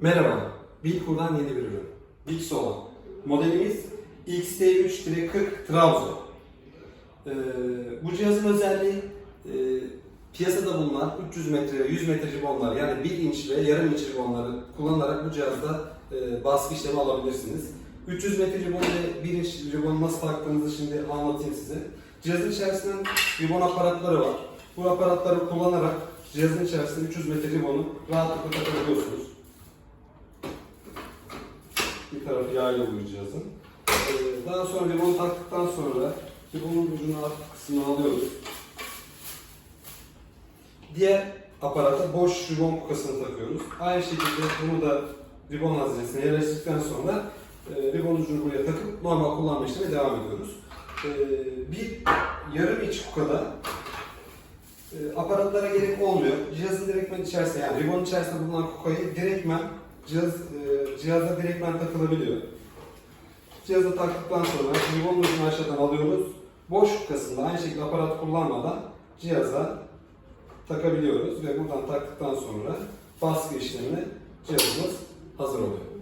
Merhaba, Bilkur'dan yeni bir ürün. Bixola. Modelimiz XT3-40 Trabzon. Ee, bu cihazın özelliği e, piyasada bulunan 300 metre ve 100 metre ribonlar yani 1 inç ve yarım inç ribonları kullanarak bu cihazda e, baskı işlemi alabilirsiniz. 300 metre ribon ve 1 inç ribonu nasıl taktığınızı şimdi anlatayım size. Cihazın içerisinde ribon aparatları var. Bu aparatları kullanarak cihazın içerisinde 300 metre ribonu rahatlıkla takabiliyorsunuz. Tarafı yaylı oluyor cihazın. Ee, Daha sonra limonu taktıktan sonra limonun ucunu alt kısmını alıyoruz. Diğer aparata boş ribon kukasını takıyoruz. Aynı şekilde bunu da ribon hazinesine yerleştirdikten sonra e, ribon ucunu buraya takıp normal kullanma işlemine devam ediyoruz. E, bir yarım iç kukada e, aparatlara gerek olmuyor. Cihazın direktmen içerisinde yani ribon içerisinde bulunan kukayı direktmen cihaz, e, cihaza direktmen takılabiliyor. Cihaza taktıktan sonra ribon ucunu aşağıdan alıyoruz. Boş kukasında aynı şekilde aparat kullanmadan cihaza takabiliyoruz ve buradan taktıktan sonra baskı işlemine cihazımız hazır oluyor.